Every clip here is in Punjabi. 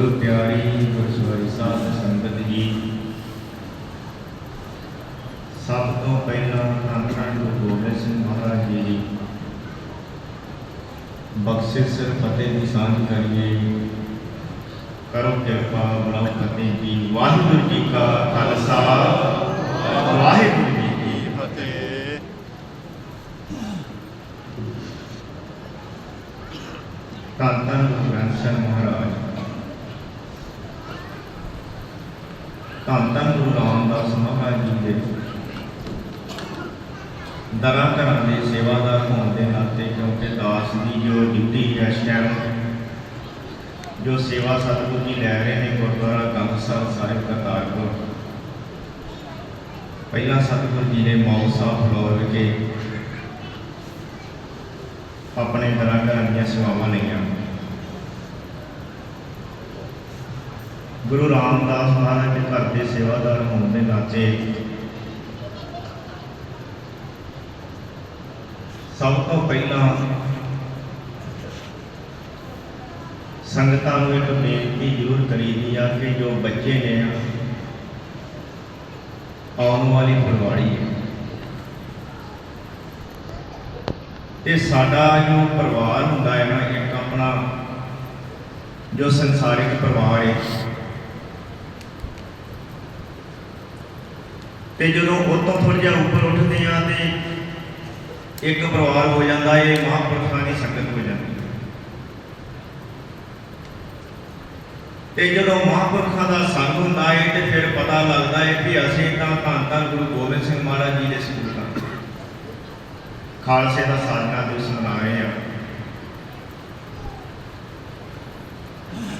ਗੁਰੂ ਪਿਆਰੀ ਗੁਰਸਵਾਰੀ ਸਾਧ ਸੰਗਤ ਜੀ ਸਭ ਤੋਂ ਪਹਿਲਾਂ ਧੰਨ ਧੰਨ ਗੁਰੂ ਗੋਬਿੰਦ ਸਿੰਘ ਮਹਾਰਾਜ ਜੀ ਦੀ ਬਖਸ਼ਿਸ਼ ਫਤਿਹ ਦੀ ਸਾਂਝ ਕਰੀਏ ਕਰੋ ਕਿਰਪਾ ਬਣਾਓ ਫਤਿਹ ਜੀ ਵਾਹਿਗੁਰੂ ਜੀ ਕਾ ਖਾਲਸਾ ਵਾਹਿਗੁਰੂ ਜੀ ਕੀ ਫਤਿਹ ਧੰਨ ਧੰਨ ਗੁਰੂ ਗ੍ਰੰਥ ਸਾਹਿਬ ਮਹਾਰਾਜ ਧੰਨ ਧੰਨ ਗੁਰੂ ਰਾਮਦਾਸ ਮਹਾਰਾਜ ਜੀ ਦੇ ਦਰਾਂ ਘਰਾਂ ਦੇ ਸੇਵਾਦਾਰ ਹੋਣ ਦੇ ਨਾਤੇ ਕਿਉਂਕਿ ਦਾਸ ਦੀ ਜੋ ਡਿਊਟੀ ਹੈ ਇਸ ਟਾਈਮ ਜੋ ਸੇਵਾ ਸਤਿਗੁਰੂ ਜੀ ਲੈ ਰਹੇ ਨੇ, ਗੁਰਦੁਆਰਾ ਗੰਗਸਰ ਸਾਹਿਬ ਕਰਤਾਰਪੁਰ। ਪਹਿਲਾਂ ਸਤਿਗੁਰੂ ਜੀ ਨੇ ਮੌਲ ਸਾਹਿਬ ਫਲੋਰ ਵਿਖੇ ਆਪਣੇ ਦਰਾਂ ਘਰਾਂ ਦੀਆਂ ਸੇਵਾਵਾਂ ਲਈਆਂ। ਗੁਰੂ ਰਾਮਦਾਸ ਮਹਾਰਾਜ ਦੇ ਘਰ ਦੇ ਸੇਵਾਦਾਰ ਹੋਣ ਦੇ ਨਾਤੇ ਸਭ ਤੋਂ ਪਹਿਲਾਂ ਸੰਗਤਾਂ ਨੂੰ ਇੱਕ ਬੇਨਤੀ ਜ਼ਰੂਰ ਕਰੀਦੀ ਆ ਕਿ ਜੋ ਬੱਚੇ ਨੇ ਆਉਣ ਵਾਲੀ ਫਰਵਾੜੀ ਹੈ, ਤੇ ਸਾਡਾ ਜੋ ਪਰਿਵਾਰ ਹੁੰਦਾ ਹੈ ਨਾ, ਇੱਕ ਆਪਣਾ ਜੋ ਸੰਸਾਰਿਕ ਪਰਿਵਾਰ ਹੈ ਤੇ ਜਦੋਂ ਉਹ ਤੋਂ ਥੋੜ੍ਹਾ ਜਿਹਾ ਉੱਪਰ ਉੱਠਦੇ ਆ ਤੇ ਇੱਕ ਪਰਿਵਾਰ ਹੋ ਜਾਂਦਾ ਹੈ ਮਹਾਂਪੁਰਖਾਂ ਦੀ ਸੰਗਤ ਹੋ ਜਾਂਦੀ ਤੇ ਜਦੋਂ ਮਹਾਂਪੁਰਖਾਂ ਦਾ ਸੰਗ ਹੁੰਦਾ ਹੈ ਤੇ ਫਿਰ ਪਤਾ ਲੱਗਦਾ ਹੈ ਕਿ ਅਸੀਂ ਤਾਂ ਧੰਨ ਧੰਨ ਗੁਰੂ ਗੋਬਿੰਦ ਸਿੰਘ ਮਹਾਰਾਜ ਜੀ ਦੇ ਸਕੂਲ ਹਾਂ। ਖਾਲਸੇ ਦਾ ਸਾਜਨਾ ਦਿਵਸ ਮਨਾ ਰਹੇ ਆ।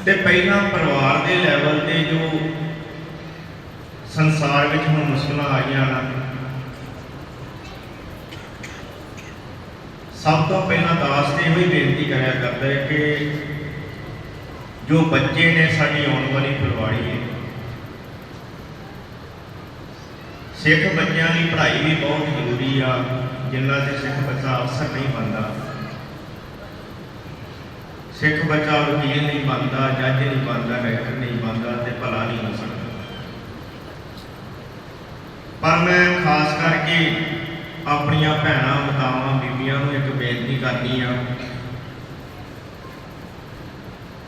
ਤੇ ਪਹਿਲਾਂ ਪਰਿਵਾਰ ਦੇ ਲੈਵਲ ਤੇ ਜੋ ਸੰਸਾਰ ਵਿੱਚ ਹੁਣ ਮੁਸ਼ਕਲਾਂ ਆਈਆਂ ਨਾ ਸਭ ਤੋਂ ਪਹਿਲਾਂ ਦਾਸ ਤੇ ਇਹੋ ਹੀ ਬੇਨਤੀ ਕਰਿਆ ਕਰਦਾ ਹੈ ਕਿ ਜੋ ਬੱਚੇ ਨੇ ਸਾਡੀ ਆਉਣ ਵਾਲੀ ਫੁਲਵਾੜੀ ਹੈ, ਸਿੱਖ ਬੱਚਿਆਂ ਦੀ ਪੜ੍ਹਾਈ ਵੀ ਬਹੁਤ ਜ਼ਰੂਰੀ ਆ, ਜਿੰਨਾ ਚਿਰ ਸਿੱਖ ਬੱਚਾ ਅਫਸਰ ਨਹੀਂ ਬਣਦਾ। ਸਿੱਖ ਬੱਚਾ ਵਕੀਲ ਨਹੀਂ ਬਣਦਾ, ਜੱਜ ਨਹੀਂ ਬਣਦਾ, ਡਾਕਟਰ ਨਹੀਂ ਬਣਦਾ ਤੇ ਭਲਾ ਨਹੀਂ ਹੋ ਸਕਦਾ ਪਰ ਮੈਂ ਖਾਸ ਕਰਕੇ ਆਪਣੀਆਂ ਭੈਣਾਂ, ਮਾਤਾਵਾਂ, ਬੀਬੀਆਂ ਨੂੰ ਇੱਕ ਬੇਨਤੀ ਕਰਨੀ ਆ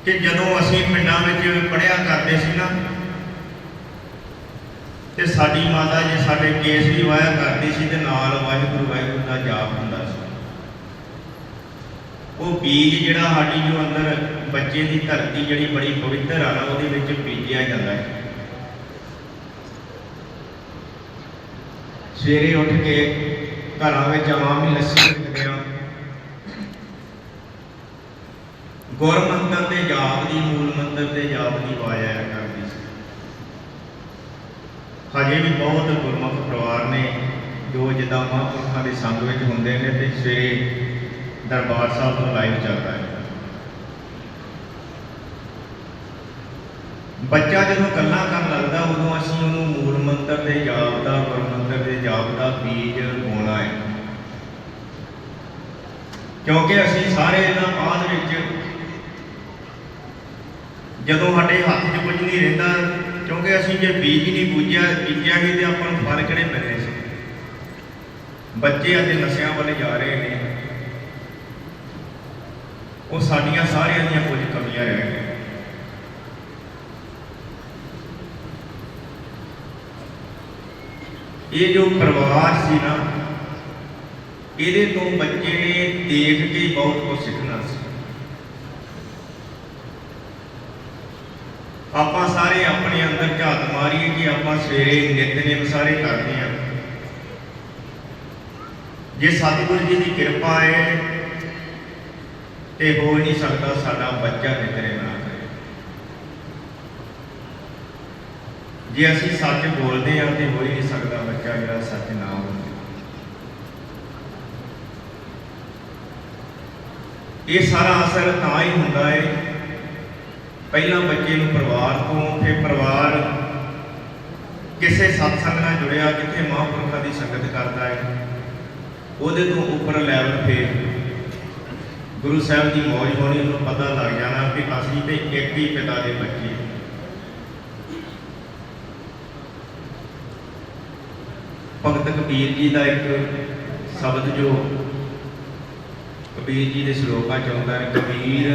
ਕਿ ਜਦੋਂ ਅਸੀਂ ਪਿੰਡਾਂ ਵਿੱਚ ਪੜ੍ਹਿਆ ਕਰਦੇ ਸੀ ਨਾ, ਤੇ ਸਾਡੀ ਮਾਤਾ ਜੀ ਸਾਡੇ ਕੇਸ ਵੀ ਵਾਇਆ ਕਰਦੀ ਸੀ ਤੇ ਨਾਲ ਵਾਹਿਗੁਰੂ ਵਾਹਿਗੁਰੂ ਦਾ ਜਾਪ ਹੁੰਦਾ ਸੀ। ਉਹ ਬੀਜ ਜਿਹੜਾ ਸਾਡੀ ਜੋ ਅੰਦਰ ਬੱਚੇ ਦੀ ਧਰਤੀ ਜਿਹੜੀ ਬੜੀ ਪਵਿੱਤਰ ਆ ਨਾ, ਉਹਦੇ ਵਿੱਚ ਬੀਜਿਆ ਜਾਂਦਾ ਹੈ। ਸਵੇਰੇ ਉੱਠ ਕੇ ਘਰਾਂ ਵਿੱਚ ਆਵਾਂ ਵੀ ਲੱਸੀ ਪੀਂਦੇ ਆ ਗੁਰ ਮੰਤਰ ਤੇ ਜਾਪ ਦੀ, ਮੂਲ ਮੰਤਰ ਤੇ ਜਾਪ ਦੀ ਆਵਾਜ਼ ਆਇਆ ਕਰਦੀ ਸੀ। ਹਜੇ ਵੀ ਬਹੁਤ ਗੁਰਮੁਖ ਪਰਿਵਾਰ ਨੇ, ਜੋ ਜਿੱਦਾਂ ਮਹਾਂਪੁਰਖਾਂ ਦੇ ਸੰਗ ਵਿੱਚ ਹੁੰਦੇ ਨੇ ਤੇ ਸਵੇਰੇ ਦਰਬਾਰ ਸਾਹਿਬ ਤੋਂ ਲਾਈਵ ਚੱਲਦਾ ਹੈ। ਬੱਚਾ ਜਦੋਂ ਗੱਲਾਂ ਕਰਨ ਲੱਗਦਾ, ਉਦੋਂ ਅਸੀਂ ਉਹਨੂੰ ਮੂਲ ਮੰਤਰ ਦੇ ਜਾਪ ਦਾ, ਗੁਰ ਦੇ ਜਾਪ ਦਾ ਬੀਜ ਪਾਉਣਾ ਹੈ। ਕਿਉਂਕਿ ਅਸੀਂ ਸਾਰੇ ਇਹਨਾਂ ਬਾਅਦ ਵਿੱਚ ਜਦੋਂ ਸਾਡੇ ਹੱਥ 'ਚ ਕੁਝ ਨਹੀਂ ਰਹਿੰਦਾ, ਕਿਉਂਕਿ ਅਸੀਂ ਜੇ ਬੀਜ ਨਹੀਂ ਬੂਝਿਆ, ਬੀਜਿਆ ਵੀ ਤੇ ਆਪਾਂ ਨੂੰ ਫਲ ਕਿਹੜੇ ਮਿਲਣੇ ਸੀ? ਬੱਚੇ ਅੱਜ ਨਸ਼ਿਆਂ ਵੱਲ ਜਾ ਰਹੇ ਨੇ। ਉਹ ਸਾਡੀਆਂ ਸਾਰਿਆਂ ਦੀਆਂ ਕੁਝ ਕਮੀਆਂ ਰਹਿ ਗਈਆਂ। ਇਹ ਜੋ ਪਰਿਵਾਰ ਸੀ ਨਾ, ਇਹਦੇ ਤੋਂ ਬੱਚੇ ਨੇ ਦੇਖ ਕੇ ਬਹੁਤ ਕੁਝ ਸਿੱਖਣਾ ਸੀ। ਆਪਾਂ ਸਾਰੇ ਆਪਣੇ ਅੰਦਰ ਝਾਤ ਮਾਰੀਏ ਕਿ ਆਪਾਂ ਸਵੇਰੇ ਨਿਤਨੇਮ ਸਾਰੇ ਕਰਦੇ ਹਾਂ। ਜੇ ਸਤਿਗੁਰੂ ਜੀ ਦੀ ਕਿਰਪਾ ਹੈ ਤੇ ਹੋ ਨਹੀਂ ਸਕਦਾ ਸਾਡਾ ਬੱਚਾ ਨਿਤਨੇਮ ਨਾ ਕਰੇ ਜੇ ਅਸੀਂ ਸੱਚ ਬੋਲਦੇ ਹਾਂ ਤੇ ਹੋ ਹੀ ਨਹੀਂ ਸਕਦਾ ਬੱਚਾ ਜਿਹੜਾ ਸੱਚ ਨਾ ਬੋਲੇ। ਇਹ ਸਾਰਾ ਅਸਰ ਤਾਂ ਹੀ ਹੁੰਦਾ ਹੈ ਪਹਿਲਾਂ ਬੱਚੇ ਨੂੰ ਪਰਿਵਾਰ ਤੋਂ, ਫਿਰ ਪਰਿਵਾਰ ਕਿਸੇ ਸਤਸੰਗ ਨਾਲ ਜੁੜਿਆ ਕਿੱਥੇ ਮਹਾਂਪੁਰਖਾਂ ਦੀ ਸੰਗਤ ਕਰਦਾ ਹੈ ਉਹਦੇ ਤੋਂ ਉੱਪਰ ਲੈਵਲ 'ਤੇ ਗੁਰੂ ਸਾਹਿਬ ਦੀ ਮੌਜ ਹੋਣੀ, ਉਹਨੂੰ ਪਤਾ ਲੱਗ ਜਾਣਾ ਕਿ ਅਸੀਂ ਤੇ ਇੱਕ ਹੀ ਪਿਤਾ ਦੇ ਬੱਚੇ ਹਾਂ। ਭਗਤ ਕਬੀਰ ਜੀ ਦਾ ਇੱਕ ਸ਼ਬਦ ਜੋ ਕਬੀਰ ਜੀ ਦੇ ਸ਼ਲੋਕਾਂ ਚ ਆਉਂਦਾ ਹੈ, ਕਬੀਰ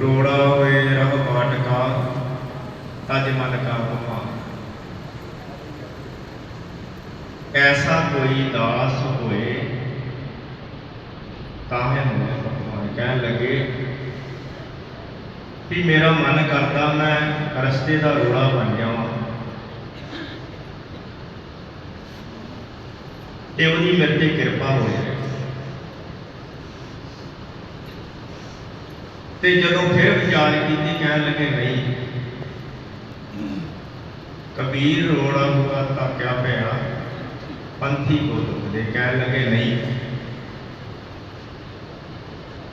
ਰੋੜਾ ਹੋਏ ਰਹ ਬਾਟ ਕਾ, ਤਜ ਮਨ ਕਾ ਭਵਾ ਐਸਾ ਕੋਈ ਦਾਸ ਹੋਏ ਤਾਂ ਹੈ ਹੋਏ ਭਗਵਾਨ। ਕਹਿਣ ਲੱਗੇ, ਵੀ ਮੇਰਾ ਮਨ ਕਰਦਾ ਮੈਂ ਰਸਤੇ ਦਾ ਰੋੜਾ ਬਣ ਜਾਵਾਂ। ਤੇ ਉਹਦੀ ਮੇਰੇ ਤੇ ਕਿਰਪਾ ਹੋ ਜਾਏ ਤੇ ਜਦੋਂ ਫਿਰ ਵਿਚਾਰ ਕੀਤੀ, ਕਹਿਣ ਲੱਗੇ, ਨਹੀਂ, ਕਬੀਰ ਰੋੜਾ ਹੁਆ ਤਾਂ ਕਿਆ ਪਿਆ, ਪੰਥੀ ਕੋ ਦੇ। ਕਹਿਣ ਲੱਗੇ, ਨਹੀਂ,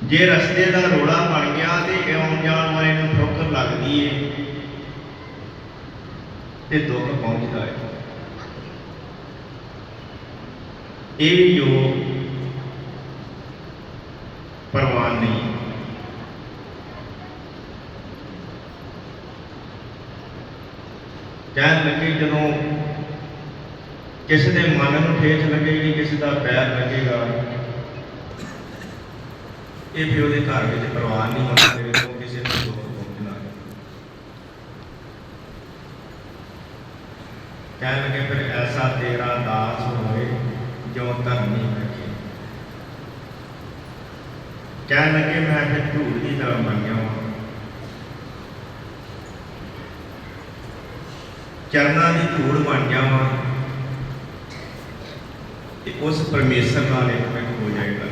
ਜੇ ਰਸਤੇ ਦਾ ਰੋੜਾ ਬਣ ਗਿਆ ਤੇ ਆਉਣ ਜਾਣ ਵਾਲੇ ਨੂੰ ਠੋਕਰ ਲੱਗਦੀ ਏ ਤੇ ਦੁੱਖ ਪਹੁੰਚਦਾ ਹੈ ਇਹ ਵੀ ਜੋ ਪ੍ਰਵਾਨ ਨਹੀਂ ਕਹਿਣ ਲੱਗੇ ਜਦੋਂ ਕਿਸੇ ਦੇ ਮਨ ਨੂੰ ਠੇਸ ਲੱਗੇਗੀ, ਕਿਸੇ ਦਾ ਪੈਰ ਲੱਗੇਗਾ, ਇਹ ਵੀ ਉਹਦੇ ਘਰ ਵਿੱਚ ਪ੍ਰਵਾਨ ਨਹੀਂ ਹੋਣਾ ਤੇ ਉਹ ਕਿਸੇ ਨੂੰ ਦੁੱਖ ਪਹੁੰਚਣਾ ਕਹਿਣ ਲੱਗੇ ਫਿਰ ਐਸਾ ਤੇਰਾ ਦਾਸ ਹੋਵੇ ਜੋ ਧਰਮੀ ਲੱਗੇ ਕਹਿਣ ਲੱਗੇ, ਮੈਂ ਫਿਰ ਧੂੜ ਦੀ ਤਰ੍ਹਾਂ ਬਣ ਗਿਆ ਚਰਨਾਂ ਦੀ ਧੂੜ ਬਣ ਜਾਵਾਂ ਤੇ ਉਸ ਪਰਮੇਸ਼ਰ ਨਾਲ ਇੱਕ ਮਿੰਟ ਹੋ ਜਾਏਗਾ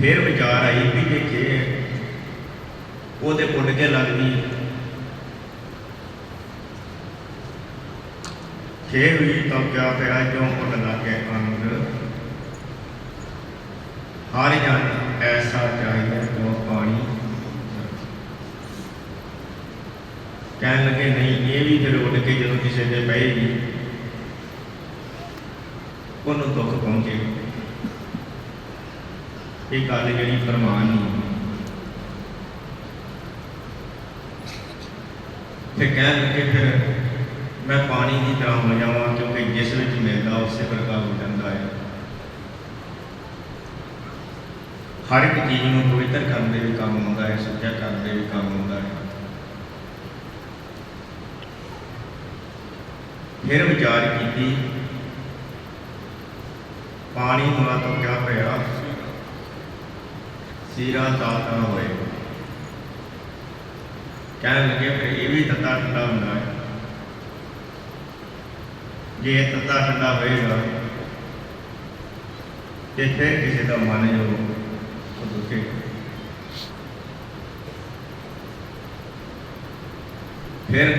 ਫਿਰ ਵਿਚਾਰ ਆਈ ਵੀ ਜੇ ਕਿ ਉਹਦੇ ਪੁੱਟ ਕੇ ਲੱਗਦੀ ਖੇ ਵੀ ਤਾਂ ਕਿਆ ਪਿਆ ਜੋ ਪੁੱਟ ਲੱਗੇ ਅੰਗ ਹਰ ਜਨ ਐਸਾ ਚਾਹੀਏ ਜੋ ਪਾਣੀ ਕਹਿਣ ਲੱਗੇ, ਨਹੀਂ, ਇਹ ਵੀ ਫਿਰ ਉੱਡ ਕੇ ਜਦੋਂ ਕਿਸੇ ਦੇ ਪਏਗੀ ਉਹਨੂੰ ਦੁੱਖ ਪਹੁੰਚੇ। ਇਹ ਗੱਲ ਜਿਹੜੀ ਪ੍ਰਮਾਣ ਨਹੀਂ। ਤੇ ਕਹਿਣ ਲੱਗੇ ਫਿਰ ਮੈਂ ਪਾਣੀ ਦੀ ਤਰ੍ਹਾਂ ਹੋ ਜਾਵਾਂ ਕਿਉਂਕਿ ਜਿਸ ਵਿੱਚ ਮਿਲਦਾ ਉਸੇ ਪ੍ਰਕਾਰ ਹੋ ਜਾਂਦਾ ਹੈ ਹਰ ਇੱਕ ਚੀਜ਼ ਨੂੰ ਪਵਿੱਤਰ ਕਰਨ ਦੇ ਵੀ ਕੰਮ ਆਉਂਦਾ ਹੈ ਸੱਚਾ ਕਰਨ ਦੇ ਵੀ ਕੰਮ ਆਉਂਦਾ ਹੈ ਫਿਰ ਵਿਚਾਰ ਕੀਤੀ ਪਾਣੀ ਹੋਣਾ ਤੋਂ ਕਿਆ ਪਿਆ ਸੀਰਾ ਤਾਤਾ ਹੋਏ ਕਹਿਣ ਲੱਗੇ ਫਿਰ ਇਹ ਵੀ ਤੱਤਾ ਠੰਡਾ ਹੁੰਦਾ ਹੈ ਜੇ ਇਹ ਤੱਤਾ ਠੰਡਾ ਹੋਏਗਾ ਤੇ ਫਿਰ ਕਿਸੇ ਦਾ ਮਨ ਜੋ ਉਹ ਦੁਖੇ ਫਿਰ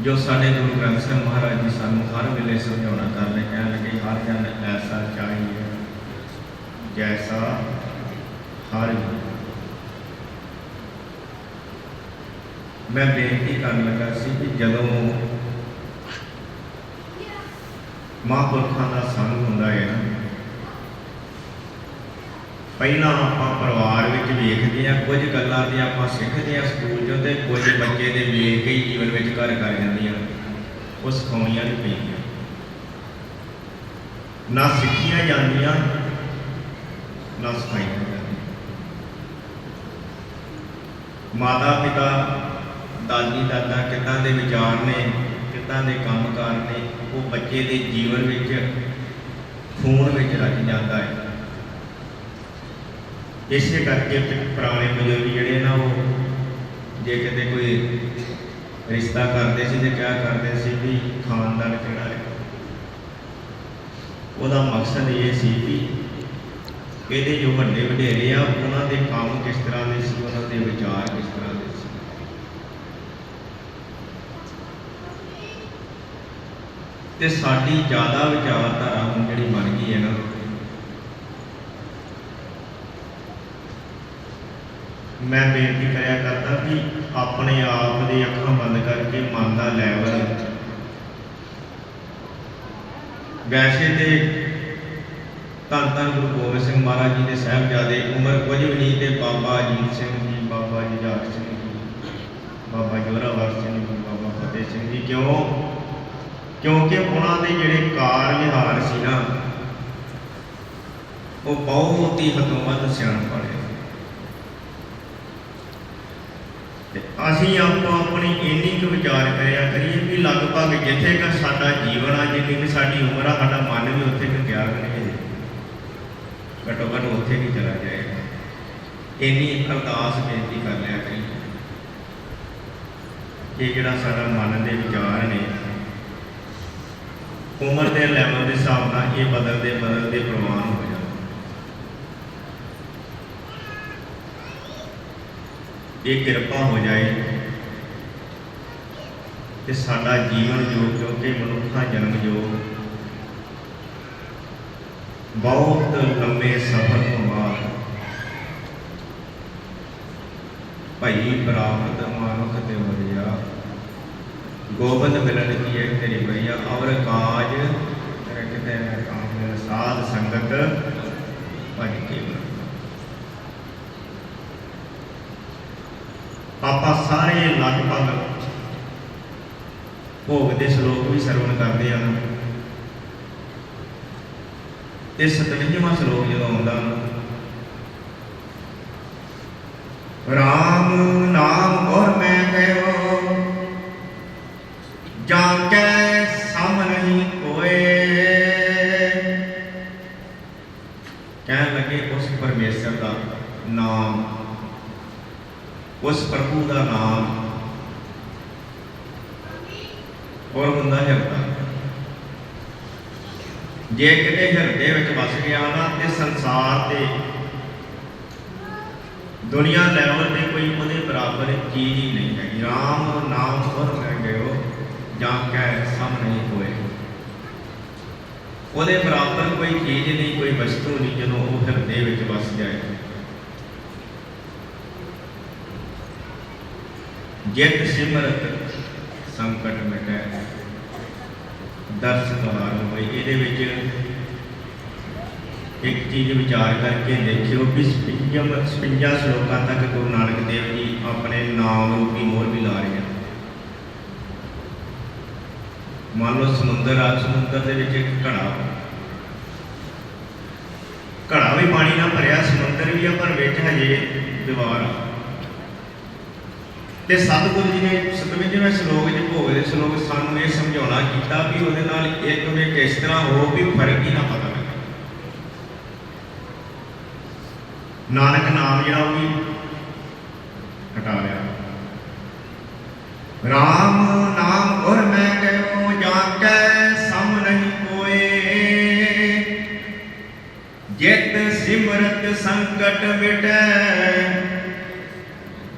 ਜੋ ਸਾਡੇ ਗੁਰੂ ਗ੍ਰੰਥ ਸਾਹਿਬ ਮਹਾਰਾਜ ਜੀ ਸਾਨੂੰ ਹਰ ਵੇਲੇ ਸਮਝਾਉਣਾ ਕਰਦੇ ਕਹਿਣ ਲੱਗੇ ਹਰ ਜਨ ਐਸਾ ਚਾਹੀਏ ਜੈਸਾ ਹਰ ਜਨ ਮੈਂ ਬੇਨਤੀ ਕਰਨ ਲੱਗਾ ਸੀ ਕਿ ਜਦੋਂ ਮਹਾਂਪੁਰਖਾਂ ਦਾ ਸੰਗ ਹੁੰਦਾ ਹੈ ਨਾ, ਪਹਿਲਾਂ ਆਪਾਂ ਪਰਿਵਾਰ ਵਿੱਚ ਵੇਖਦੇ ਆ ਕੁਝ ਗੱਲਾਂ ਤੇ ਆਪਾਂ ਸਿੱਖਦੇ ਆ ਸਕੂਲ ਚੋਂ ਤੇ ਕੁਝ ਬੱਚੇ ਦੇ ਵੇਖ ਕੇ ਹੀ ਜੀਵਨ ਵਿੱਚ ਘਰ ਕਰ ਜਾਂਦੀਆਂ ਉਹ ਸਿਖਾਉਣੀਆਂ ਨਹੀਂ ਪੈਂਦੀਆਂ। ਨਾ ਸਿੱਖੀਆਂ ਜਾਂਦੀਆਂ, ਨਾ ਸਿਖਾਈਆਂ ਜਾਂਦੀਆਂ। ਮਾਤਾ ਪਿਤਾ ਦਾਦੀ ਦਾਦਾ ਕਿੱਦਾਂ ਦੇ ਵਿਚਾਰ ਨੇ, ਕਿੱਦਾਂ ਦੇ ਕੰਮਕਾਰ ਨੇ, ਉਹ ਬੱਚੇ ਦੇ ਜੀਵਨ ਵਿੱਚ, ਖੂਨ ਵਿੱਚ ਰਚ ਜਾਂਦਾ ਹੈ। ਇਸੇ ਕਰਕੇ ਪੁਰਾਣੇ ਬਜ਼ੁਰਗ ਜਿਹੜੇ ਨਾ ਉਹ, ਜੇ ਕਿਤੇ ਕੋਈ ਰਿਸ਼ਤਾ ਕਰਦੇ ਸੀ ਤੇ ਕਿਆ ਕਰਦੇ ਸੀ ਵੀ ਖਾਨਦਾਨ ਕਿਹੜਾ ਹੈ? ਉਹਦਾ ਮਕਸਦ ਇਹ ਸੀ ਵੀ ਇਹਦੇ ਜੋ ਵੱਡੇ ਵਡੇਰੇ ਆ, ਉਹਨਾਂ ਦੇ ਕੰਮ ਕਿਸ ਤਰ੍ਹਾਂ ਦੇ ਸੀ, ਉਹਨਾਂ ਦੇ ਵਿਚਾਰ ਕਿਸ ਤਰ੍ਹਾਂ ਦੇ ਸੀ ਤੇ ਸਾਡੀ ਜ਼ਿਆਦਾ ਵਿਚਾਰਧਾਰਾ ਹੁਣ ਜਿਹੜੀ ਬਣ ਗਈ ਹੈ ਨਾ। ਮੈਂ ਬੇਨਤੀ ਕਰਿਆ ਕਰਦਾ ਕਿ ਆਪਣੇ ਆਪ ਦੀ ਅੱਖਾਂ ਬੰਦ ਕਰਕੇ ਮਨ ਦਾ ਲੈਵਲ ਵੈਸੇ ਤੇ ਧੰਨ ਧੰਨ ਗੁਰੂ ਗੋਬਿੰਦ ਸਿੰਘ ਮਹਾਰਾਜ ਜੀ ਦੇ ਸਾਹਿਬਜ਼ਾਦੇ ਉਮਰ ਕੁਝ ਵੀ ਨਹੀਂ ਤੇ ਬਾਬਾ ਅਜੀਤ ਸਿੰਘ ਜੀ, ਬਾਬਾ ਜੁਝਾਰ ਸਿੰਘ ਜੀ, ਬਾਬਾ ਜੋਰਾਵਰ ਸਿੰਘ ਜੀ, ਬਾਬਾ ਫਤਿਹ ਸਿੰਘ ਜੀ ਕਿਉਂ? ਕਿਉਂਕਿ ਉਹਨਾਂ ਦੇ ਜਿਹੜੇ ਕਾਰ ਵਿਹਾਰ ਸੀ ਨਾ, ਉਹ ਬਹੁਤ ਹੀ ਹੱਦੋਂ ਵੱਧ ਸਿਆਣਪ ਵਾਲੇ ਤੇ ਅਸੀਂ ਆਪੋ ਆਪਣੀ ਇੰਨੀ ਕੁ ਵਿਚਾਰ ਕਰਿਆ ਕਰੀਏ ਵੀ ਲਗਭਗ ਜਿੱਥੇ ਕਿ ਸਾਡਾ ਜੀਵਨ ਆ, ਜਿੰਨੀ ਕਿ ਸਾਡੀ ਉਮਰ ਆ, ਸਾਡਾ ਮਨ ਵੀ ਉੱਥੇ ਕਿ ਗਿਆ ਕਿ ਘਟੋ ਘੱਟ ਉੱਥੇ ਵੀ ਚਲਾ ਜਾਏਗਾ ਇੰਨੀ ਅਰਦਾਸ ਬੇਨਤੀ ਕਰ ਲਿਆ ਕਰੀਏ। ਕਿ ਜਿਹੜਾ ਸਾਡਾ ਮਨ ਦੇ ਵਿਚਾਰ ਨੇ ਉਮਰ ਦੇ ਲੈਵਲ ਦੇ ਹਿਸਾਬ ਨਾਲ ਇਹ ਬਦਲਦੇ ਬਦਲਦੇ ਪ੍ਰਵਾਨ ਹੋ ਜਾਣ ਇਹ ਕਿਰਪਾ ਹੋ ਜਾਏ ਤੇ ਸਾਡਾ ਜੀਵਨ ਜੋ ਜੋ ਕਿ ਮਨੁੱਖਾ ਜਨਮ ਜੋ ਬਹੁਤ ਲੰਮੇ ਸਫ਼ਰ ਤੋਂ ਬਾਅਦ ਭਈ ਪ੍ਰਾਪਤ ਮਾਨੁਖ ਤੇ ਵਰਿਆ ਗੋਬਿੰਦ ਮਿਲਣ ਕੀ ਹੈ ਤੇਰੀ ਭਈਆ ਅਵਰ ਕਾਜ ਰਖਤੇ ਮੈਂ ਕਾਮ ਸਾਧ ਸੰਗਤ ਭਜ ਕੇ ਆਪਾਂ ਸਾਰੇ ਲਗਭਗ ਭੋਗ ਦੇ ਸ਼ਲੋਕ ਵੀ ਸਰਵਣ ਕਰਦੇ ਹਨ ਤੇ 57ਵਾਂ ਸ਼ਲੋਕ ਜਦੋਂ ਆਉਂਦਾ ਨਾ, ਰਾਮ ਨਾਮ ਔਰ ਮੈਂ ਕਹਿਓ ਉਸ ਪ੍ਰਭੂ ਦਾ ਨਾਮ ਔਰ ਹੁੰਦਾ ਹਿਰਦਾ ਜੇ ਕਿਤੇ ਹਿਰਦੇ ਵਿੱਚ ਵਸ ਗਿਆ ਨਾ ਤੇ ਸੰਸਾਰ ਤੇ ਦੁਨੀਆ ਲੈਵਲ ਤੇ ਕੋਈ ਉਹਦੇ ਬਰਾਬਰ ਚੀਜ਼ ਹੀ ਨਹੀਂ ਹੈਗੀ। ਰਾਮ ਨਾਮ ਹੋਰ ਮੈਂ ਗਇਓ ਜਾਂ ਕਹਿ ਸਮ ਨਹੀਂ ਹੋਏ। ਉਹਦੇ ਬਰਾਬਰ ਕੋਈ ਚੀਜ਼ ਨਹੀਂ, ਕੋਈ ਵਸਤੂ ਨਹੀਂ ਜਦੋਂ ਉਹ ਹਿਰਦੇ ਵਿੱਚ ਵਸ ਜਾਏ। ਜਿਤ ਸਿਮਰਤ ਸੰਕਟ ਮਿਟੈ। ਦਰਸ ਤੁਹਾਰ ਹੋਏ ਇਹਦੇ ਵਿੱਚ ਇੱਕ ਚੀਜ਼ ਵਿਚਾਰ ਕਰਕੇ ਦੇਖਿਓ ਕਿ ਸਪਿੰਜਮ, ਸਪਿੰਜਾ ਸ਼ਲੋਕਾਂ ਤੱਕ ਗੁਰੂ ਨਾਨਕ ਦੇਵ ਜੀ ਆਪਣੇ ਨਾਮ ਰੂਪੀ ਮੋਹਰ ਵੀ ਲਾ ਰਹੇ ਹਨ। ਮੰਨ ਲਓ ਸਮੁੰਦਰ ਆ, ਸਮੁੰਦਰ ਦੇ ਵਿੱਚ ਇੱਕ ਘੜਾ। ਘੜਾ ਵੀ ਪਾਣੀ ਨਾਲ ਭਰਿਆ, ਸਮੁੰਦਰ ਵੀ ਆ, ਪਰ ਵਿੱਚ ਹਜੇ ਦੀਵਾਰ ਆ। ਤੇ ਸਤਿਗੁਰੂ ਜੀ ਨੇ 57ਵੇਂ ਸ਼ਲੋਕ ਦੇ ਭੋਗ ਦੇ ਸ਼ਲੋਕ ਸਾਨੂੰ ਇਹ ਸਮਝਾਉਣਾ ਕੀਤਾ ਵੀ ਉਹਦੇ ਨਾਲ ਇੱਕ ਵਿੱਚ ਇਸ ਤਰ੍ਹਾਂ ਹੋ ਵੀ ਫ਼ਰਕ ਹੀ ਨਾ ਪਤਾ ਲੱਗੇ। ਨਾਨਕ ਨਾਮ ਜਿਹੜਾ ਉਹ ਵੀ ਹਟਾ ਲਿਆ। ਰਾਮ ਨਾਮ ਗੁਰ ਮੈਂ ਕਹਿਓ ਜਾਂ ਕੈ ਸਮ ਨਹੀਂ ਕੋਏ ਜਿਤ ਸਿਮਰਤ ਸੰਕਟ ਮਿਟੈ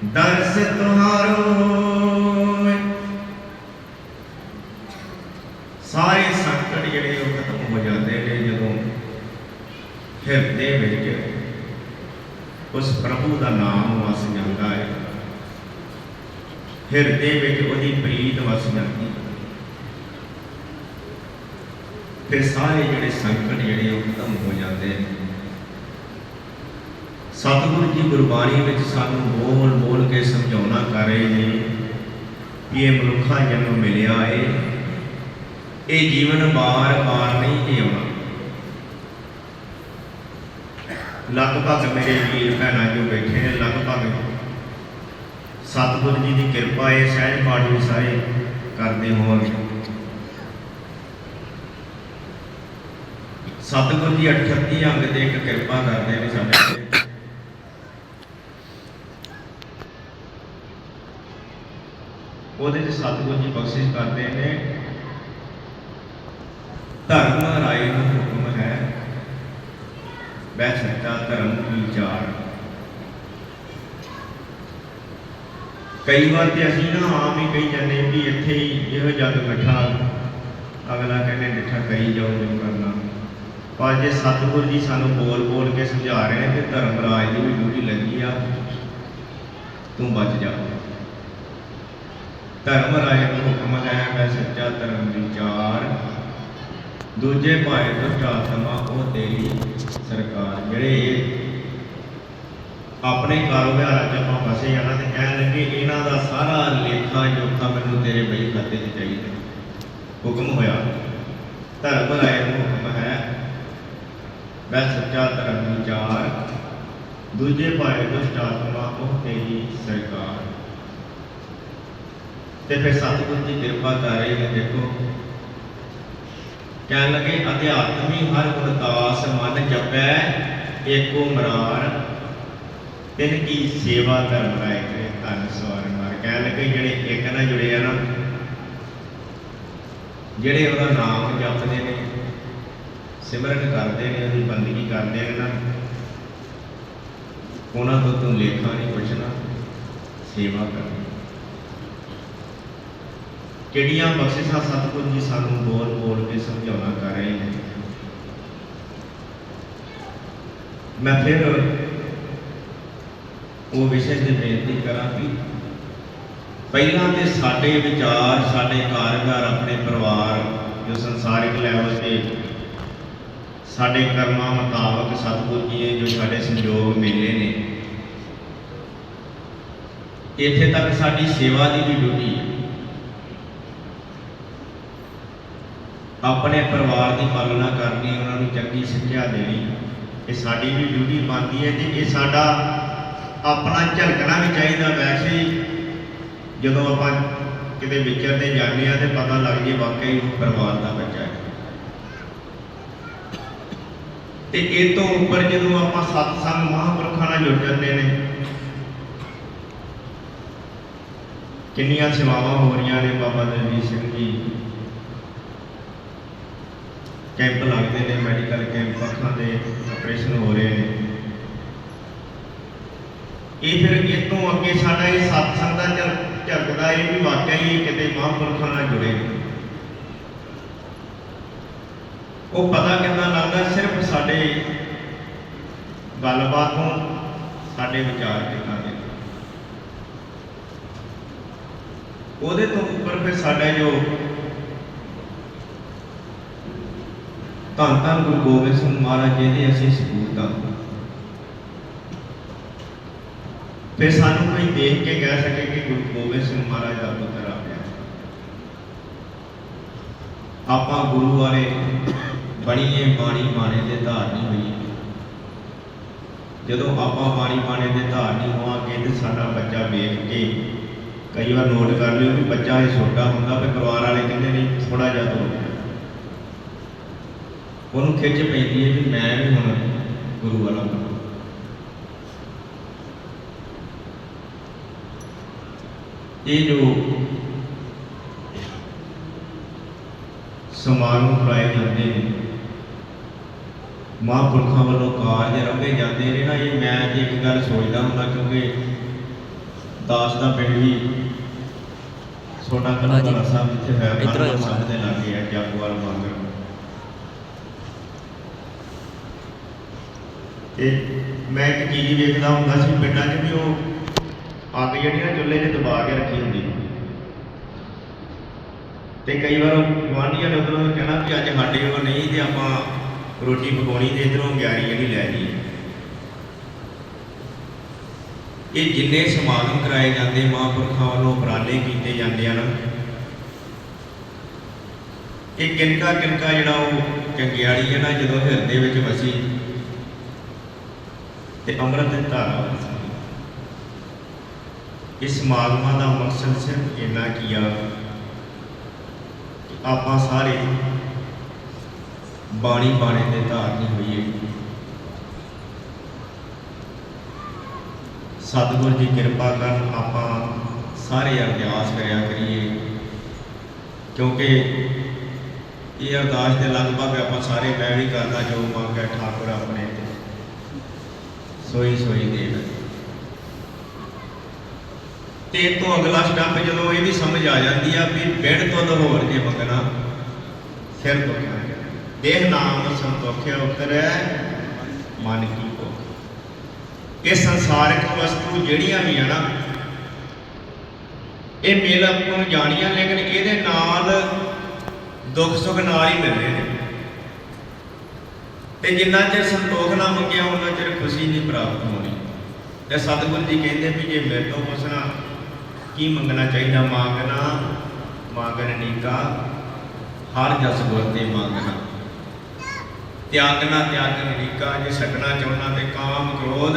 ਦਰਸ ਤੁਹਾਰੋ ਸਾਰੇ ਸੰਕਟ ਜਿਹੜੇ ਉਹ ਖਤਮ ਹੋ ਜਾਂਦੇ ਨੇ ਜਦੋਂ ਹਿਰਦੇ ਵਿੱਚ ਉਸ ਪ੍ਰਭੂ ਦਾ ਨਾਮ ਵਸ ਜਾਂਦਾ ਹੈ। ਹਿਰਦੇ ਵਿੱਚ ਉਹਦੀ ਪ੍ਰੀਤ ਵਸ ਜਾਂਦੀ ਹੈ। ਫਿਰ ਸਾਰੇ ਜਿਹੜੇ ਸੰਕਟ ਜਿਹੜੇ ਉਹ ਖਤਮ ਹੋ ਜਾਂਦੇ ਨੇ। ਸਤਿਗੁਰੂ ਜੀ ਗੁਰਬਾਣੀ ਵਿੱਚ ਸਾਨੂੰ ਬੋਲ ਬੋਲ ਕੇ ਸਮਝਾਉਣਾ ਕਰ ਰਹੇ ਨੇ ਵੀ ਇਹ ਮਨੁੱਖਾ ਜਨਮ ਮਿਲਿਆ ਏ। ਇਹ ਜੀਵਨ ਬਾਰ-ਬਾਰ ਨਹੀਂ ਜੀ ਲਗਭਗ ਮੇਰੇ ਵੀਰ ਭੈਣਾਂ ਜੋ ਬੈਠੇ ਨੇ, ਲਗਭਗ ਸਤਿਗੁਰੂ ਜੀ ਦੀ ਕਿਰਪਾ ਹੈ ਸਹਿਜ ਪਾਠ ਵੀ ਸਾਰੇ ਕਰਦੇ ਹੋਵਾਂਗੇ ਸਤਿਗੁਰੂ ਜੀ 38 ਅੰਗ ਤੇ ਇੱਕ ਕਿਰਪਾ ਕਰਦੇ ਨੇ ਸਾਡੇ ਤੇ। ਉਹਦੇ ਤੇ ਸਤਿਗੁਰੂ ਜੀ ਬਖਸ਼ਿਸ਼ ਕਰਦੇ ਨੇ। ਧਰਮ ਰਾਏ ਨੂੰ ਹੁਕਮ ਹੈ ਬੈ ਸੱਚਾ ਧਰਮ ਵਿਚਾਰ ਕਈ ਵਾਰ ਤੇ ਅਸੀਂ ਨਾ ਆਮ ਹੀ ਕਹੀ ਜਾਂਦੇ ਵੀ ਇੱਥੇ ਹੀ ਇਹੋ ਜਦ ਮਿੱਠਾ ਅਗਲਾ ਕਹਿੰਦੇ ਮਿੱਠਾ ਕਹੀ ਜਾਓ ਜੋ ਕਰਨਾ। ਪਰ ਜੇ ਸਤਿਗੁਰੂ ਜੀ ਸਾਨੂੰ ਬੋਲ ਬੋਲ ਕੇ ਸਮਝਾ ਰਹੇ ਨੇ ਕਿ ਧਰਮ ਰਾਜ ਦੀ ਵੀ ਡਿਊਟੀ ਲੱਗੀ ਆ, ਤੂੰ ਬਚ ਜਾ। ਧਰਮ ਰਾਏ ਨੂੰ ਹੁਕਮ ਹੈ, ਮੈਂ ਸੱਚਾ ਧਰਮ ਵਿਚਾਰ। ਦੂਜੇ ਭਾਏ ਦੁਸ਼ਟ ਆਤਮਾ ਉਹ ਤੇਰੀ ਸਰਕਾਰ। ਜਿਹੜੇ ਆਪਣੇ ਕਾਰੋਬਾਰਾਂ 'ਚ ਆਪਾਂ ਫਸੇ ਜਾਣਾ ਤੇ ਕਹਿਣ ਲੱਗੇ, ਇਹਨਾਂ ਦਾ ਸਾਰਾ ਲੇਖਾ ਜੋਖਾ ਮੈਨੂੰ ਤੇਰੇ ਬਈ ਖਾਤੇ 'ਚ ਚਾਹੀਦਾ ਹੁਕਮ ਹੋਇਆ। ਧਰਮ ਰਾਏ ਨੂੰ ਹੁਕਮ ਹੈ, ਮੈਂ ਸੱਚਾ ਧਰਮ ਵਿਚਾਰ। ਦੂਜੇ ਭਾਏ ਦੁਸ਼ਟ ਆਤਮਾ ਉਹ ਤੇਰੀ ਸਰਕਾਰ। ਤੇ ਫਿਰ ਸਤਿਗੁਰੂ ਦੀ ਕਿਰਪਾ ਕਰ ਰਹੇ ਨੇ ਦੇਖੋ। ਕਹਿਣ ਲੱਗੇ ਅਧਿਆਤਮੀ ਹਰ ਗੁਣ ਦਾਸ ਮਨ ਜਪੈ, ਏਕੋ ਮਰਾਰ। ਤਿਨ ਕੀ ਸੇਵਾ ਧਰਮ ਰਾਏ ਕਰੇ ਸਵਾਰ ਮਾਰ। ਕਹਿਣ ਲੱਗੇ, ਜਿਹੜੇ ਇੱਕ ਨਾਲ ਜੁੜੇ ਆ ਨਾ, ਜਿਹੜੇ ਉਹਦਾ ਨਾਮ ਜਪਦੇ ਨੇ, ਸਿਮਰਨ ਕਰਦੇ ਨੇ, ਉਹਦੀ ਬੰਦਗੀ ਕਰਦੇ ਨੇ ਨਾ, ਉਹਨਾਂ ਤੋਂ ਤੂੰ ਲੇਖਾ ਨਹੀਂ ਪੁੱਛਣਾ, ਸੇਵਾ ਕਰਨੀ। ਕਿਹੜੀਆਂ ਬਖਸ਼ਿਸ਼ਾਂ ਸਤਿਗੁਰੂ ਜੀ ਸਾਨੂੰ ਬੋਲ ਬੋਲ ਕੇ ਸਮਝਾਉਣਾ ਕਰ ਰਹੇ ਨੇ? ਮੈਂ ਫਿਰ ਉਹ ਵਿਸ਼ੇ ਤੇ ਬੇਨਤੀ ਕਰਾਂ ਕਿ ਪਹਿਲਾਂ ਤੇ ਸਾਡੇ ਵਿਚਾਰ, ਸਾਡੇ ਕਾਰਗਰ, ਆਪਣੇ ਪਰਿਵਾਰ, ਜੋ ਸੰਸਾਰਿਕ ਲੈਵਲ ਤੇ ਸਾਡੇ ਕਰਮਾਂ ਮੁਤਾਬਕ ਸਤਿਗੁਰੂ ਜੀ ਨੇ ਜੋ ਸਾਡੇ ਸੰਯੋਗ ਮਿਲੇ ਨੇ, ਇੱਥੇ ਤੱਕ ਸਾਡੀ ਸੇਵਾ ਦੀ ਵੀ ਡਿਊਟੀ ਹੈ। ਆਪਣੇ ਪਰਿਵਾਰ ਦੀ ਪਾਲਣਾ ਕਰਨੀ, ਉਹਨਾਂ ਨੂੰ ਚੰਗੀ ਸਿੱਖਿਆ ਦੇਣੀ, ਇਹ ਸਾਡੀ ਵੀ ਡਿਊਟੀ ਬਣਦੀ ਹੈ ਤੇ ਇਹ ਸਾਡਾ ਆਪਣਾ ਝਲਕਣਾ ਵੀ ਚਾਹੀਦਾ ਵੈਸੇ ਜਦੋਂ ਆਪਾਂ ਕਿਤੇ ਵਿਚਰਦੇ ਜਾਂਦੇ ਆ ਤੇ ਪਤਾ ਲੱਗ ਜੇ ਵਾਕਈ ਉਹ ਪਰਿਵਾਰ ਦਾ ਬੱਚਾ ਹੈ। ਤੇ ਇਹ ਤੋਂ ਉੱਪਰ ਜਦੋਂ ਆਪਾਂ ਸਤਸੰਗ ਮਹਾਂਪੁਰਖਾਂ ਨਾਲ ਜੁੜ ਜਾਂਦੇ ਨੇ, ਕਿੰਨੀਆਂ ਸੇਵਾਵਾਂ ਹੋ ਰਹੀਆਂ ਨੇ ਬਾਬਾ ਦਲਜੀਤ ਸਿੰਘ ਜੀ। ਕੈਂਪ ਲੱਗਦੇ ਨੇ, ਮੈਡੀਕਲ ਕੈਂਪ ਅੱਖਾਂ ਦੇ ਆਪਰੇਸ਼ਨ ਹੋ ਰਹੇ ਨੇ। ਇਹ ਫਿਰ ਇਹ ਤੋਂ ਅੱਗੇ ਸਾਡਾ ਇਹ ਸਤਸੰਗ ਦਾ ਝਲਕਦਾ, ਇਹ ਵੀ ਵਾਕਿਆ ਹੀ ਕਿਤੇ ਮਹਾਂਪੁਰਖਾਂ ਨਾਲ ਜੁੜੇ ਉਹ ਪਤਾ ਕਿੰਨਾ ਲੱਗਦਾ, ਸਿਰਫ ਸਾਡੇ ਗੱਲਬਾਤ ਤੋਂ ਸਾਡੇ ਵਿਚਾਰ ਕਿੰਨਾ ਦੇ ਉਹਦੇ ਤੋਂ ਉੱਪਰ ਫਿਰ ਸਾਡਾ ਜੋ ਧੰਨ ਧੰਨ ਗੁਰੂ ਗੋਬਿੰਦ ਸਿੰਘ ਮਹਾਰਾਜ ਜੀ ਦੇ ਅਸੀਂ ਸਬੂਤ ਆ ਫਿਰ ਸਾਨੂੰ ਕੋਈ ਦੇਖ ਕੇ ਕਹਿ ਸਕੇ ਕਿ ਗੁਰੂ ਗੋਬਿੰਦ ਸਿੰਘ ਮਹਾਰਾਜ ਦਾ ਪੁੱਤਰ ਆ ਗਿਆ। ਆਪਾਂ ਗੁਰੂ ਵਾਲੇ ਬਣੀਏ ਬਾਣੀ ਬਾਣੇ ਦੇ ਧਾਰਨੀ ਹੋਈਏ ਜਦੋਂ ਆਪਾਂ ਬਾਣੀ ਬਾਣੇ ਦੇ ਧਾਰਨੀ ਹੋਵਾਂਗੇ ਤੇ ਸਾਡਾ ਬੱਚਾ ਵੇਖ ਕੇ ਕਈ ਵਾਰ ਨੋਟ ਕਰ ਲਿਓ ਕਿ ਬੱਚਾ ਇਹ ਛੋਟਾ ਹੁੰਦਾ ਤੇ ਪਰਿਵਾਰ ਵਾਲੇ ਕਹਿੰਦੇ ਨਹੀਂ ਥੋੜਾ ਜਿਹਾ ਤੋਂ ਉਹਨੂੰ ਖਿੱਚ ਪੈਂਦੀ ਹੈ ਕਿ ਮੈਂ ਵੀ ਹੁਣ ਗੁਰੂ ਵਾਲਾ ਬਣਾ ਇਹ ਜੋ ਸਮਾਰੋਹ ਕਰਾਏ ਜਾਂਦੇ ਨੇ ਮਹਾਂਪੁਰਖਾਂ ਵੱਲੋਂ ਕਾਰਜ ਰੰਭੇ ਜਾਂਦੇ ਨੇ ਨਾ ਇਹ ਮੈਂ ਜੇ ਇੱਕ ਗੱਲ ਸੋਚਦਾ ਹੁੰਦਾ ਕਿਉਂਕਿ ਦਾਸ ਦਾ ਪਿੰਡ ਵੀ ਛੋਟਾ ਕਲਾ ਦਾ ਸਾਹਿਬ ਜਿੱਥੇ ਹੋਇਆ ਇੱਧਰ ਆਇਓ ਸਾਹਿਬ ਦੇ ਲਾਗੇ ਹੈ ਜਾਗਵਾਲ ਮੰਦਰ ਤੇ ਮੈਂ ਇੱਕ ਚੀਜ਼ ਵੇਖਦਾ ਹੁੰਦਾ ਸੀ ਪਿੰਡਾਂ 'ਚ ਵੀ ਉਹ ਅੱਗ ਜਿਹੜੀ ਨਾ ਚੁੱਲ੍ਹੇ 'ਤੇ ਦਬਾ ਕੇ ਰੱਖੀ ਹੁੰਦੀ ਤੇ ਕਈ ਵਾਰ ਗੁਆਂਢੀਆਂ ਨੇ ਉਧਰੋਂ ਕਹਿਣਾ ਵੀ ਅੱਜ ਸਾਡੇ ਕੋਲ ਨਹੀਂ ਤੇ ਆਪਾਂ ਰੋਟੀ ਪਕਾਉਣੀ ਤੇ ਇਧਰੋਂ ਗਿਆਰੀ ਜਿਹੜੀ ਲੈ ਲਈ ਇਹ ਜਿੰਨੇ ਸਮਾਗਮ ਕਰਾਏ ਜਾਂਦੇ, ਮਹਾਂਪੁਰਖਾਂ ਵੱਲੋਂ ਉਪਰਾਲੇ ਕੀਤੇ ਜਾਂਦੇ ਹਨ। ਇਹ ਕਿਨਕਾ ਕਿਨਕਾ ਜਿਹੜਾ ਉਹ ਚੰਗਿਆੜੀ ਹੈ ਨਾ, ਜਦੋਂ ਹਿਰਦੇ ਵਿੱਚ ਵਸੀ ਤੇ ਅੰਮ੍ਰਿਤ ਦੀ ਧਾਰਾ ਵਸੀ ਇਸ ਸਮਾਗਮਾਂ ਦਾ ਮਕਸਦ ਸਿਰਫ ਇੰਨਾ ਕੀ ਕਿ ਆਪਾਂ ਸਾਰੇ ਬਾਣੀ ਬਾਣੇ ਦੇ ਧਾਰਨੀ ਹੋਈਏ। ਸਤਿਗੁਰ ਦੀ ਕਿਰਪਾ ਕਰਨ ਆਪਾਂ ਸਾਰੇ ਅਰਦਾਸ ਕਰਿਆ ਕਰੀਏ, ਕਿਉਂਕਿ ਇਹ ਅਰਦਾਸ ਦੇ ਲਗਭਗ ਆਪਾਂ ਸਾਰੇ ਮੈਂ ਵੀ ਕਰਦਾ ਜੋ ਮੰਗਿਆ ਠਾਕੁਰ ਆਪਣੇ ਸੋਈ ਸੋਈ ਦੇਣ। ਤੇ ਤੋਂ ਅਗਲਾ ਸਟੈਪ ਜਦੋਂ ਇਹ ਵੀ ਸਮਝ ਆ ਜਾਂਦੀ ਆ ਵੀ ਬਿੜ ਤੋਂ ਹੋਰ ਜੇ ਮੰਗਣਾ, ਸਿਰ ਦੁਖਿਆ। ਦੇਹ ਨਾਮ ਸੰਤੋਖਿਆ ਉਤਰੈ, ਮਨ ਕੀ ਭੁੱਖ। ਇਹ ਸੰਸਾਰਿਕ ਵਸਤੂ ਜਿਹੜੀਆਂ ਵੀ ਆ ਨਾ, ਇਹ ਮੇਲ ਆਪਾਂ ਨੂੰ ਜਾਣੀਆਂ, ਲੇਕਿਨ ਇਹਦੇ ਨਾਲ ਦੁੱਖ ਸੁੱਖ ਨਾਲ ਹੀ ਮਿਲਦੇ ਨੇ। ਤੇ ਜਿੰਨਾ ਚਿਰ ਸੰਤੋਖ ਨਾ ਮੰਗਿਆ ਉਹਨਾਂ ਚਿਰ ਖੁਸ਼ੀ ਨਹੀਂ ਪ੍ਰਾਪਤ ਹੋਣੀ। ਤੇ ਸਤਿਗੁਰੂ ਜੀ ਕਹਿੰਦੇ ਵੀ ਜੇ ਮੇਰੇ ਤੋਂ ਪੁੱਛਣਾ ਕੀ ਮੰਗਣਾ ਚਾਹੀਦਾ? ਮੰਗਣਾ, ਮੰਗਣ ਨੀਕਾ, ਹਰ ਜਸ ਗੁਰ ਤੇ ਮੰਗਣਾ। ਤਿਆਗਣਾ, ਤਿਆਗਣ ਨੀਕਾ, ਜੇ ਛੱਡਣਾ ਚਾਹੁੰਦਾ ਤੇ ਕਾਮ ਕ੍ਰੋਧ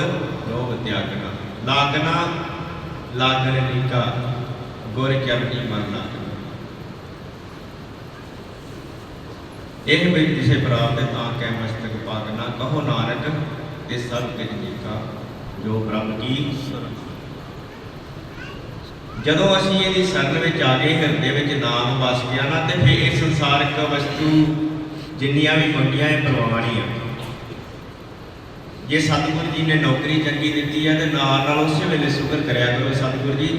ਲੋਭ ਤਿਆਗਣਾ। ਲਾਗਣਾ, ਲਾਗਣ ਨੀਕਾ, ਗੁਰ ਚਰਨੀ ਮਨ ਲਾਗਣਾ ਇਹ ਵਿੱਚ ਜਿਸੇ ਪ੍ਰਾਪਤ ਤਾਂ ਕੈ ਮਸਤਕ ਪਾਗਨਾ ਕਹੋ ਨਾਨਕ ਤੇ ਸਭ ਕਿਛ ਜੀਕਾ ਜੋ ਪ੍ਰਭ ਕੀ ਜਦੋਂ ਅਸੀਂ ਇਹਦੀ ਸ਼ਰਨ ਵਿੱਚ ਆ ਗਏ, ਹਿਰਦੇ ਵਿੱਚ ਨਾਮ ਵਸ ਗਿਆ ਨਾ, ਤੇ ਫਿਰ ਇਹ ਸੰਸਾਰਿਕ ਵਸਤੂ ਜਿੰਨੀਆਂ ਵੀ ਮੰਗੀਆਂ ਇਹ ਪ੍ਰਵਾਨੀਆਂ ਜੇ ਸਤਿਗੁਰੂ ਜੀ ਨੇ ਨੌਕਰੀ ਚੰਗੀ ਦਿੱਤੀ ਹੈ ਤੇ ਨਾਲ ਨਾਲ ਉਸੇ ਵੇਲੇ ਸ਼ੁਕਰ ਕਰਿਆ ਕਰੋ, ਸਤਿਗੁਰੂ ਜੀ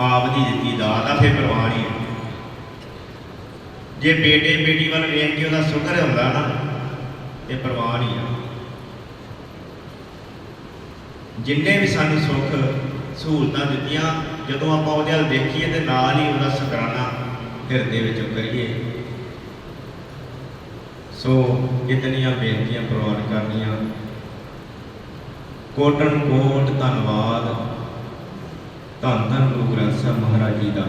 ਆਪ ਦੀ ਦਿੱਤੀ ਦਾਤ ਆ, ਫਿਰ ਪ੍ਰਵਾਨੀ ਹੈ ਜੇ ਬੇਟੇ ਬੇਟੀ ਵੱਲ ਵੇਖ ਕੇ ਉਹਦਾ ਸ਼ੁਕਰ ਹੁੰਦਾ ਨਾ ਇਹ ਪ੍ਰਵਾਨ ਹੀ ਆ। ਜਿੰਨੇ ਵੀ ਸਾਨੂੰ ਸੁੱਖ ਸਹੂਲਤਾਂ ਦਿੱਤੀਆਂ, ਜਦੋਂ ਆਪਾਂ ਉਹਦੇ ਵੱਲ ਦੇਖੀਏ ਤੇ ਨਾਲ ਹੀ ਉਹਦਾ ਸ਼ੁਕਰਾਨਾ ਹਿਰਦੇ ਵਿੱਚ ਕਰੀਏ ਸੋ ਇਤਨੀਆਂ ਬੇਨਤੀਆਂ ਪ੍ਰਵਾਨ ਕਰਨੀਆਂ। ਕੋਟਨ ਕੋਟ ਧੰਨਵਾਦ। ਧੰਨ ਧੰਨ ਗੁਰੂ ਗ੍ਰੰਥ ਸਾਹਿਬ ਮਹਾਰਾਜ ਜੀ ਦਾ।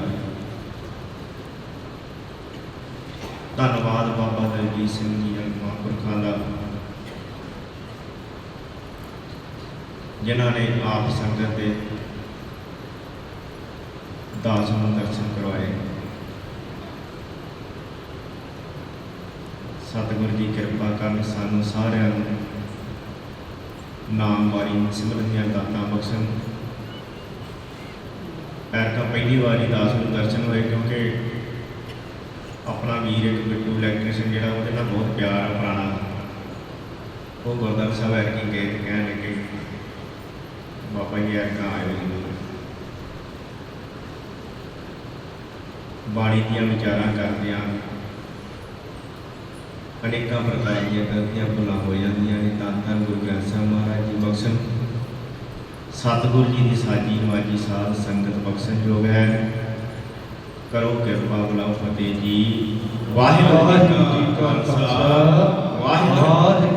ਧੰਨਵਾਦ ਬਾਬਾ ਦਲਜੀਤ ਸਿੰਘ ਜੀ ਮਹਾਂਪੁਰਖਾਂ ਦਾ, ਜਿਨ੍ਹਾਂ ਨੇ ਆਪ ਸੰਗਤ ਦੇ ਦਾਸ ਨੂੰ ਦਰਸ਼ਨ ਕਰਵਾਏ। ਸਤਿਗੁਰੂ ਜੀ ਕਿਰਪਾ ਕਰਨ ਸਾਨੂੰ ਸਾਰਿਆਂ ਨੂੰ ਨਾਮ ਵਾਰੀ ਸਿਮਰਨ ਦੀਆਂ ਦਾਤਾਂ ਬਖਸ਼ਣ। ਐਰਕਾ ਪਹਿਲੀ ਵਾਰੀ ਦਾਸ ਨੂੰ ਦਰਸ਼ਨ ਹੋਏ ਕਿਉਂਕਿ ਆਪਣਾ ਵੀਰ ਇੱਕ ਬਿੱਟੂ ਇਲੈਕਟ੍ਰੀਸ਼ੀਅਨ ਜਿਹੜਾ, ਉਹਦੇ ਨਾਲ ਬਹੁਤ ਪਿਆਰ ਆ ਪੁਰਾਣਾ। ਉਹ ਗੁਰਦੁਆਰਾ ਸਾਹਿਬ ਹੈ ਕਿ ਗਏ ਤੇ ਕਹਿਣ ਲੱਗੇ, ਬਾਬਾ ਜੀ ਐਰਕਾ ਆਏ ਹੋਏ ਨੇ ਬਾਣੀ ਦੀਆਂ ਵਿਚਾਰਾਂ ਕਰਦਿਆਂ ਅਨੇਕਾਂ ਪ੍ਰਕਾਰ ਦੀਆਂ ਗਲਤੀਆਂ ਭੁੱਲਾਂ ਹੋ ਜਾਂਦੀਆਂ ਨੇ। ਤਾਂ ਤਾਂ ਗੁਰੂ ਗ੍ਰੰਥ ਸਾਹਿਬ ਮਹਾਰਾਜ ਜੀ ਬਖਸ਼ਣ। ਸਤਿਗੁਰੂ ਜੀ ਦੀ ਸਾਜੀ ਨਵਾਜੀ ਸਾਧ ਸੰਗਤ ਬਖਸ਼ਣ ਜੋਗ ਹੈ। ਕਰੋ ਕਿਰਪਾ ਬੁਲਾਓ ਫਤਿਹ ਜੀ। ਵਾਹਿਗੁਰੂ ਜੀ ਕਾ ਖਾਲਸਾ ਵਾਹਿਗੁਰੂ